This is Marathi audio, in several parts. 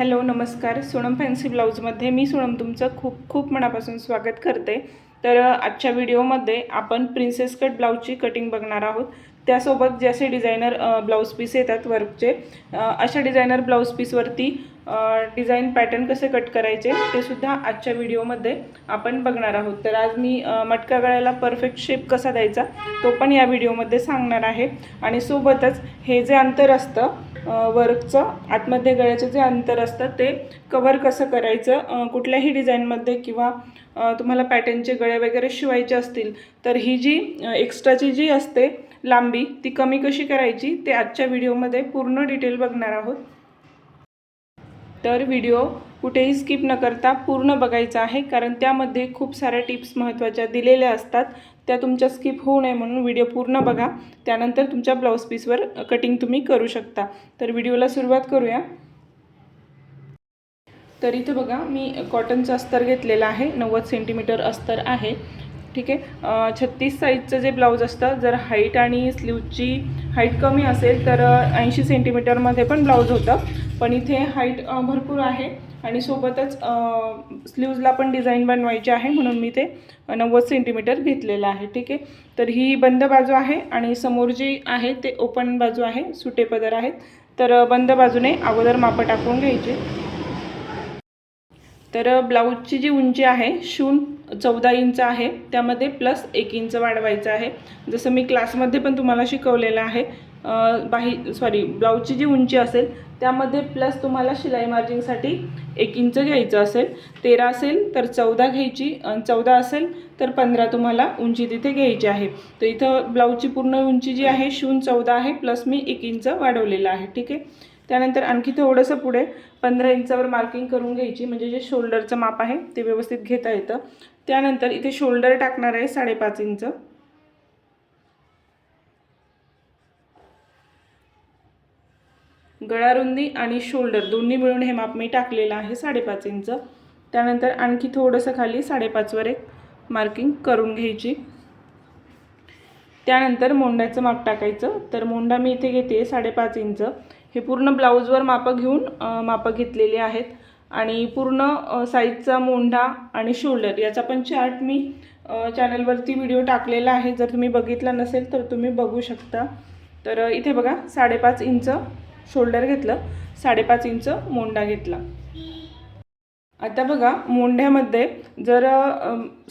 हॅलो नमस्कार. सोनम फॅन्सी ब्लाऊजमध्ये मी सोनम तुमचं खूप खूप मनापासून स्वागत करते. तर आजच्या व्हिडिओमध्ये आपण प्रिन्सेस कट ब्लाऊजची कटिंग बघणार आहोत. त्यासोबत जे असे डिझायनर ब्लाऊज पीस येतात वर्कचे अशा डिझायनर ब्लाऊज पीसवरती डिझाईन पॅटर्न कसे कट करायचे ते सुद्धा आजच्या व्हिडिओमध्ये आपण बघणार आहोत. तर आज मी मटका गळ्याला परफेक्ट शेप कसा द्यायचा तो पण या व्हिडिओमध्ये सांगणार आहे. आणि सोबतच हे जे अंतर असतं वर्कचं आतमध्ये गळ्याचं जे अंतर असतं ते कवर कसं करायचं कुठल्याही डिझाईनमध्ये किंवा तुम्हाला पॅटर्नचे गळे वगैरे शिवायचे असतील तर ही जी एक्स्ट्राची जी असते लांबी ती कमी कशी करायची ते आजच्या व्हिडिओमध्ये पूर्ण डिटेल बघणार आहोत. तर व्हिडिओ कुठेही स्किप न करता पूर्ण बघायचा आहे कारण त्यामध्ये खूप साऱ्या टिप्स महत्त्वाच्या दिलेल्या असतात. त्या तुमच्या स्किप होऊ नये म्हणून व्हिडिओ पूर्ण बघा. त्यानंतर तुमच्या ब्लाऊज पीसवर कटिंग तुम्ही करू शकता. तर व्हिडिओला सुरुवात करूया. तर इथे बघा मी कॉटनचा अस्तर घेतलेला आहे. नव्वद सेंटीमीटर अस्तर आहे. ठीक आहे? छत्तीस साईजचं जे ब्लाऊज असतं जर हाईट आणि स्लीवची हाईट कमी असेल तर ऐंशी सेंटीमीटरमध्ये पण ब्लाऊज होतं. पण इथे हाईट भरपूर आहे आणि सोबतच स्लीव्जला पण डिझाईन बनवायची आहे म्हणून मी ते नव्वद सेंटीमीटर घेतलेलं आहे. ठीक आहे? तर ही बंद बाजू आहे आणि समोर जी आहे ते ओपन बाजू आहे सुटे पदर आहेत. तर बंद बाजूने अगोदर मापं टाकून घ्यायचे. तर ब्लाऊजची जी उंची आहे शून चौदा इंच आहे. त्यामध्ये प्लस एक इंच वाढवायचं आहे. जसं मी क्लासमध्ये पण तुम्हाला शिकवलेलं आहे बाही सॉरी ब्लाऊजची जी उंची असेल त्यामध्ये प्लस तुम्हाला शिलाई मार्जिंगसाठी एक इंच घ्यायचं असेल. तेरा असेल तर चौदा घ्यायची चौदा असेल तर पंधरा तुम्हाला उंची तिथे घ्यायची आहे. तर इथं ब्लाऊजची पूर्ण उंची जी आहे शून चौदा आहे प्लस मी एक इंच वाढवलेलं आहे. ठीक आहे? त्यानंतर आणखी थोडंसं पुढे पंधरा इंचावर मार्किंग करून घ्यायची. म्हणजे जे शोल्डरचं माप आहे ते व्यवस्थित घेता येतं. त्यानंतर इथे शोल्डर टाकणार आहे साडेपाच इंच. गळारुंदी आणि शोल्डर दोन्ही मिळून हे माप मी टाकलेलं आहे साडेपाच इंच. त्यानंतर आणखी थोडंसं खाली साडेपाचवर एक मार्किंग करून घ्यायची. त्यानंतर मोंड्याचं माप टाकायचं. तर मोंडा मी इथे घेते साडेपाच इंच. हे पूर्ण ब्लाऊजवर मापं घेऊन मापं घेतलेली आहेत. आणि पूर्ण साईजचा मोंढा आणि शोल्डर याचा पण चार्ट मी चॅनलवरती व्हिडिओ टाकलेला आहे. जर तुम्ही बघितला नसेल तर तुम्ही बघू शकता. तर इथे बघा साडेपाच इंच शोल्डर घेतलं साडेपाच इंच मोंडा घेतला. आता बघा मोंढ्यामध्ये जर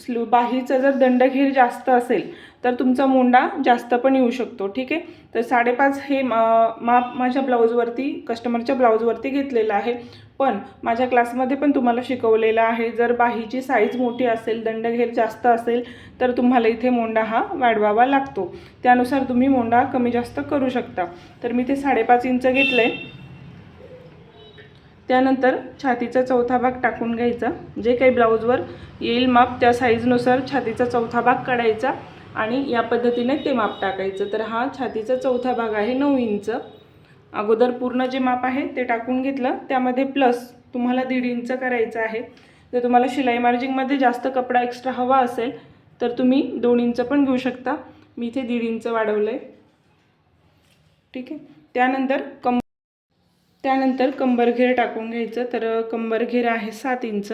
स्लू बाहीचा जर दंडघेर जास्त असेल तर तुमचा मोंडा जास्त पण येऊ शकतो ठीक आहे? तर साडेपाच हे माप माझ्या ब्लाऊजवरती कस्टमरच्या ब्लाऊजवरती घेतलेलं आहे. पण माझ्या क्लासमध्ये पण तुम्हाला शिकवलेलं आहे जर बाहीची साईज मोठी असेल दंडघेर जास्त असेल तर तुम्हाला इथे मोंडा हा वाढवावा लागतो. त्यानुसार तुम्ही मोंडा कमी जास्त करू शकता. तर मी ते साडेपाच इंच घेतलं आहे त्यानंतर छातीचा चौथा भाग टाकून घ्यायचा. जे काही ब्लाऊजवर येईल माप त्या साईजनुसार छातीचा चौथा भाग काढायचा आणि या पद्धतीने ते माप टाकायचं. तर हा छातीचा चौथा भाग आहे नऊ इंच. अगोदर पूर्ण जे माप आहे ते टाकून घेतलं. त्यामध्ये प्लस तुम्हाला दीड इंच करायचं आहे. जर तुम्हाला शिलाई मार्जिंगमध्ये जास्त कपडा एक्स्ट्रा हवा असेल तर तुम्ही दोन इंच पण घेऊ शकता. मी इथे दीड इंच वाढवलं आहे ठीक आहे? त्यानंतर कम त्यानंतर कंबरघेर टाकून घ्यायचं. तर कंबरघेर आहे सात इंच.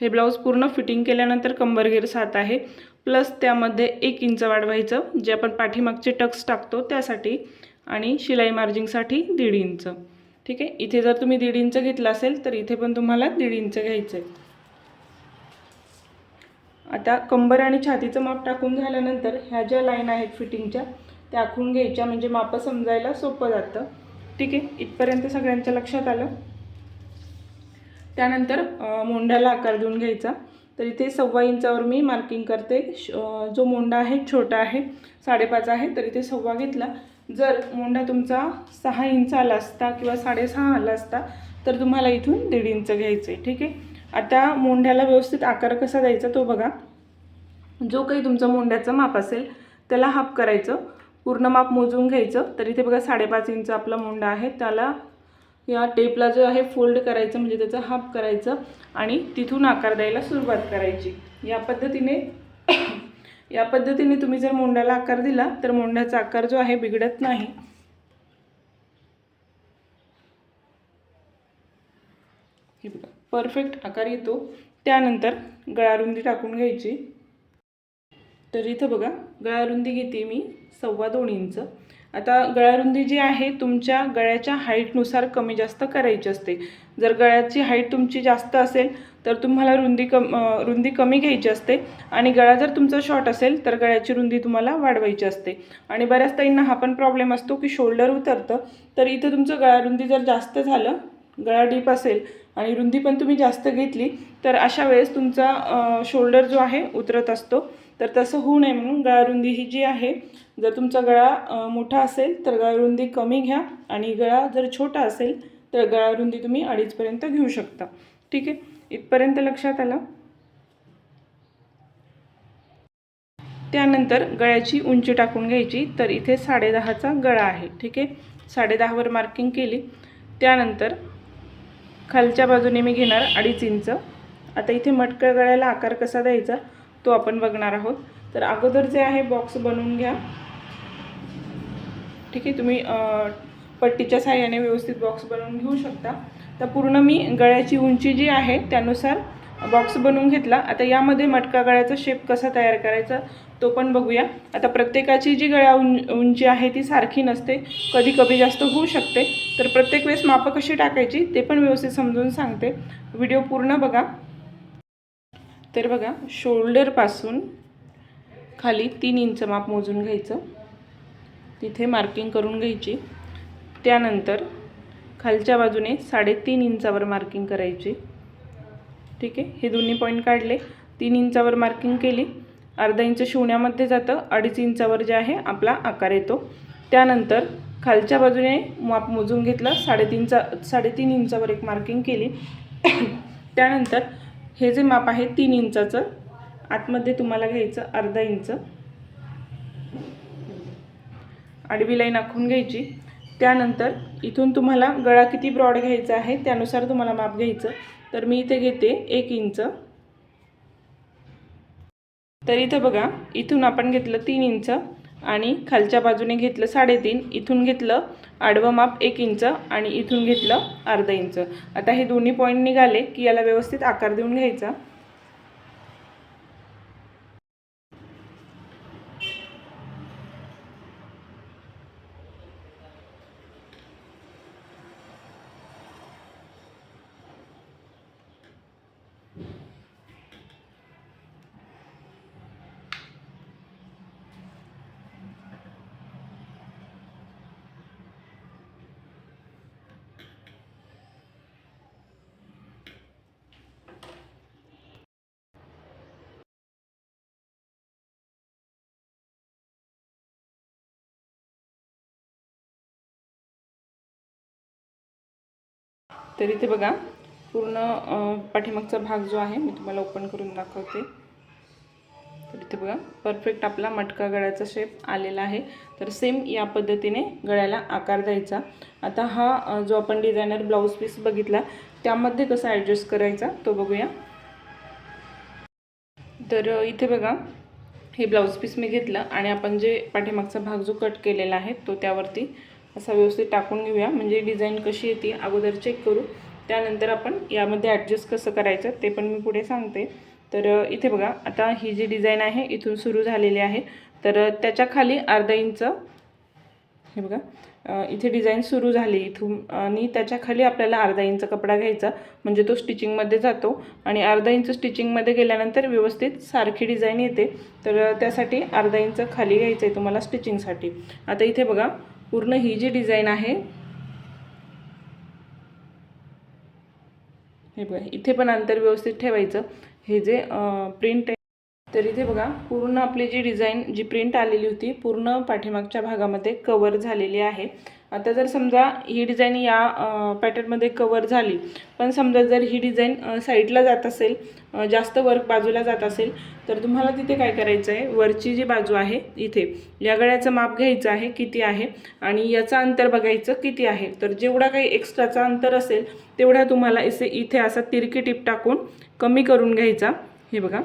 हे ब्लाऊज पूर्ण फिटिंग केल्यानंतर कंबरघेर सात आहे. प्लस त्यामध्ये एक इंच वाढवायचं जे आपण पाठीमागचे टक्स टाकतो त्यासाठी आणि शिलाई मार्जिंगसाठी दीड इंच. ठीक आहे? इथे जर तुम्ही दीड इंच घेतलं असेल तर इथे पण तुम्हाला दीड इंच घ्यायचं आहे आता कंबर आणि छातीचं माप टाकून झाल्यानंतर ह्या ज्या लाईन आहेत फिटिंगच्या त्या आखून घ्यायच्या. म्हणजे मापं समजायला सोपं जातं. ठीक आहे इथपर्यंत सगळ्यांच्या लक्षात आलं. त्यानंतर मोंड्याला आकार देऊन घ्यायचा. तर इथे सव्वा इंचावर मी मार्किंग करते. श- जो मोंडा आहे छोटा आहे साडेपाच आहे तर इथे सव्वा घेतला. जर मोंडा तुमचा सहा इंच आला असता किंवा साडेसहा आला असता तर तुम्हाला इथून दीड इंच घ्यायचं आहे ठीक आहे? आता मोंढ्याला व्यवस्थित आकार कसा द्यायचा तो बघा. जो काही तुमचं मोंढ्याचं माप असेल त्याला हाफ करायचं. पूर्ण माप मोजून घ्यायचं. तर इथे बघा साडेपाच इंच आपला मुंडा आहे. त्याला या टेपला जो आहे फोल्ड करायचं म्हणजे त्याचं हाफ करायचं आणि तिथून आकार द्यायला सुरुवात करायची. या पद्धतीने या पद्धतीने तुम्ही जर मोंड्याला आकार दिला तर मोंड्याचा आकार जो आहे बिघडत नाही. हे बघा परफेक्ट आकार येतो. त्यानंतर गळारुंदी टाकून घ्यायची. तर इथं बघा गळारुंदी घेते मी सव्वा दोन इंच. आता गळारुंदी जी आहे तुमच्या गळ्याच्या हाईटनुसार कमी जास्त करायची असते. जर गळ्याची हाईट तुमची जास्त असेल तर तुम्हाला रुंदी कम रुंदी कमी घ्यायची असते. आणि गळा जर तुमचा शॉर्ट असेल तर गळ्याची रुंदी तुम्हाला वाढवायची असते. आणि बऱ्याच ताईंना हा पण प्रॉब्लेम असतो की शोल्डर उतरतं तर इथं तुमचं गळारुंदी जर जास्त झालं गळा डीप असेल आणि रुंदी पण तुम्ही जास्त घेतली तर अशा वेळेस तुमचा शोल्डर जो आहे उतरत असतो. तर तसं होऊ नये म्हणून गळारुंदी ही जी आहे जर तुमचा गळा मोठा असेल तर गळारुंदी कमी घ्या आणि गळा जर छोटा असेल तर गळारुंदी तुम्ही अडीचपर्यंत घेऊ शकता. ठीक आहे? इथपर्यंत लक्षात आलं? त्यानंतर गळ्याची उंची टाकून घ्यायची. तर इथे साडेदहाचा गळा आहे. ठीक आहे? साडेदहावर मार्किंग केली. त्यानंतर खालच्या बाजूने मी घेणार अडीच इंच. आता इथे मटक्या गळ्याला आकार कसा द्यायचा? तो आपण बघणार आहोत. तर अगोदर जे आहे बॉक्स बनवून घ्या. ठीक आहे तुम्ही पट्टीच्या साह्याने व्यवस्थित बॉक्स बनवून घेऊ शकता. तर पूर्ण मी गळ्याची उंची जी आहे त्यानुसार बॉक्स बनवून घेतला. आता यामध्ये मटका गळ्याचा शेप कसा तयार करायचा तो पण बघूया. आता प्रत्येकाची जी गळ्या उं उंची आहे ती सारखी नसते. कधी कमी जास्त होऊ शकते. तर प्रत्येक वेळेस मापं कशी टाकायची ते पण व्यवस्थित समजून सांगते. व्हिडिओ पूर्ण बघा. तर बघा शोल्डरपासून खाली तीन इंच माप मोजून घ्यायचं. तिथे मार्किंग करून घ्यायची. त्यानंतर खालच्या बाजूने साडेतीन इंचावर मार्किंग करायची. ठीक आहे? हे दोन्ही पॉईंट काढले. तीन इंचावर मार्किंग केली. अर्धा इंच शिवण्यामध्ये जातं. अडीच इंचावर जे आहे आपला आकार येतो. त्यानंतर खालच्या बाजूने माप मोजून घेतलं. साडेतीनचा साडेतीन इंचावर एक मार्किंग केली. त्यानंतर हे जे माप आहे तीन इंचाचं आतमध्ये तुम्हाला घ्यायचं अर्धा इंच. आडवी लाईन आखून घ्यायची. त्यानंतर इथून तुम्हाला गळा किती ब्रॉड घ्यायचा आहे त्यानुसार तुम्हाला माप घ्यायचं. तर मी इथे घेते एक इंच. तर इथं बघा इथून आपण घेतलं तीन इंच. आणि खालच्या बाजूने घेतलं साडेतीन इथून घेतलं आडवं माप एक इंच आणि इथून घेतलं अर्धा इंच. आता हे दोन्ही पॉईंट निघाले की याला व्यवस्थित आकार देऊन घ्यायचा. तर इथे बघा पूर्ण पाठीमागचा भाग जो आहे मी तुम्हाला ओपन करून दाखवते. तर इथे बघा परफेक्ट आपला मटका गळ्याचा शेप आलेला आहे. तर सेम या पद्धतीने गळ्याला आकार द्यायचा. आता हा जो आपण डिझायनर ब्लाऊज पीस बघितला त्यामध्ये कसा ॲडजस्ट करायचा तो बघूया. तर इथे बघा हे ब्लाऊज पीस मी घेतलं आणि आपण जे पाठीमागचा भाग जो कट केलेला आहे तो त्यावरती असा व्यवस्थित टाकून घेऊया. म्हणजे डिझाईन कशी येते अगोदर चेक करू. त्यानंतर आपण यामध्ये ॲडजस्ट कसं करायचं ते पण मी पुढे सांगते. तर इथे बघा आता ही जी डिझाईन आहे इथून सुरू झालेली आहे. तर त्याच्याखाली अर्धा इंच हे बघा इथे डिझाईन सुरू झाली इथून. आणि त्याच्याखाली आपल्याला अर्धा इंच कपडा घ्यायचा. म्हणजे तो स्टिचिंगमध्ये जातो. आणि अर्धा इंच स्टिचिंगमध्ये गेल्यानंतर व्यवस्थित सारखी डिझाईन येते. तर त्यासाठी अर्धा इंच खाली घ्यायचं आहे तुम्हाला स्टिचिंगसाठी आता इथे बघा पूर्ण ही जी डिझाईन आहे हे बघा इथे पण अंतर व्यवस्थित ठेवायचं. हे जे प्रिंट तर इथे बघा पूर्ण आपली जी डिझाईन जी प्रिंट आलेली होती पूर्ण पाठीमागच्या भागामध्ये कवर झालेली आहे. आता जर समजा ही डिझाईन या पॅटर्नमध्ये कवर झाली पण समजा जर ही डिझाईन साईडला जात असेल जास्त वर्क बाजूला जात असेल तर तुम्हाला तिथे काय करायचं आहे? वरची जी बाजू आहे इथे या गळ्याचं माप घ्यायचं आहे किती आहे? आणि याचं अंतर बघायचं किती आहे? तर जेवढा काही एक्स्ट्राचा अंतर असेल तेवढा तुम्हाला इसे इथे असा तिरकी टीप टाकून कमी करून घ्यायचा. हे बघा.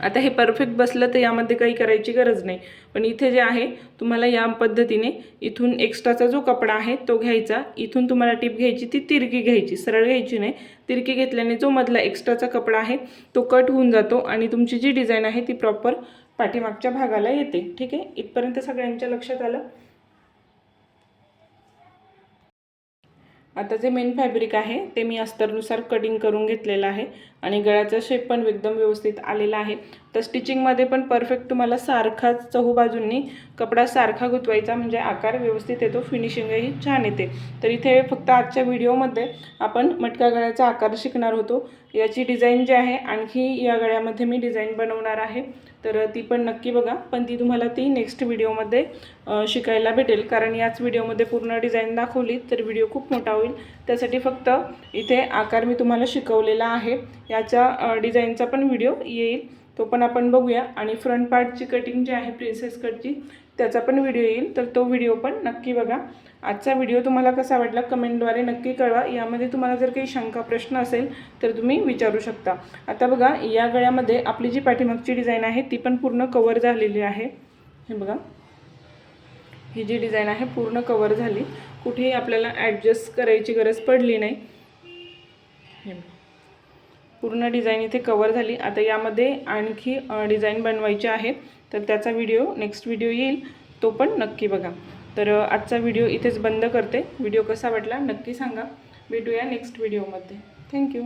आता हे परफेक्ट बसलं तर यामध्ये काही करायची गरज नाही. पण इथे जे आहे तुम्हाला या पद्धतीने इथून एक्स्ट्राचा जो कपडा आहे तो घ्यायचा. इथून तुम्हाला टीप घ्यायची ती तिरकी घ्यायची. सरळ घ्यायची नाही. तिरकी घेतल्याने जो मधला एक्स्ट्राचा कपडा आहे तो कट होऊन जातो आणि तुमची जी डिझाईन आहे ती प्रॉपर पाठीमागच्या भागाला येते. ठीक आहे? इथपर्यंत सगळ्यांच्या लक्षात आलं? आता जे मेन फॅब्रिक आहे ते मी अस्तरनुसार कटिंग करून घेतलेलं आहे आणि गळ्याचा शेप पण एकदम व्यवस्थित आलेला आहे. तर स्टिचिंगमध्ये पण परफेक्ट तुम्हाला सारखाच चहूबाजूंनी कपडा सारखा गुंतवायचा म्हणजे आकार व्यवस्थित येतो फिनिशिंगही छान येते. तर इथे फक्त आजच्या व्हिडिओमध्ये आपण मटका गळ्याचा आकार शिकणार होतो. याची डिझाईन जी आहे आणखी या गळ्यामध्ये मी डिझाईन बनवणार आहे. तर ती पण नक्की बघा पण ती तुम्हाला ती नेक्स्ट व्हिडिओमध्ये शिकायला भेटेल. कारण याच व्हिडिओमध्ये पूर्ण डिझाईन दाखवली तर व्हिडिओ खूप मोठा होईल. त्यासाठी फक्त इथे आकार मी तुम्हाला शिकवलेला आहे. याच्या डिझाईनचा पण व्हिडिओ येईल. तो पण आपण बघूया. आणि फ्रंट पार्टची कटिंग जी आहे प्रिन्सेस कटची त्याचा पण व्हिडिओ येईल. तर तो व्हिडिओ पण नक्की बघा. आजचा व्हिडिओ तुम्हाला कसा वाटला कमेंटद्वारे नक्की कळवा. यामध्ये तुम्हाला जर काही शंका प्रश्न असेल तर तुम्ही विचारू शकता. आता बघा या गळ्यामध्ये आपली जी पाठीमागची डिझाईन आहे ती पण पूर्ण कवर झालेली आहे. हे बघा. ही जी डिझाईन आहे पूर्ण कवर झाली. कुठेही आपल्याला ॲडजस्ट करायची गरज पडली नाही. पूर्ण डिझाईन इथे कवर झाली. आता यामध्ये आणखी डिझाईन बनवायची आहे तर त्याचा व्हिडिओ नेक्स्ट व्हिडिओ येईल. तो पण नक्की बघा. तर आजचा व्हिडिओ इथेच बंद करते. व्हिडिओ कसा वाटला नक्की सांगा. भेटूया नेक्स्ट व्हिडिओमध्ये थँक्यू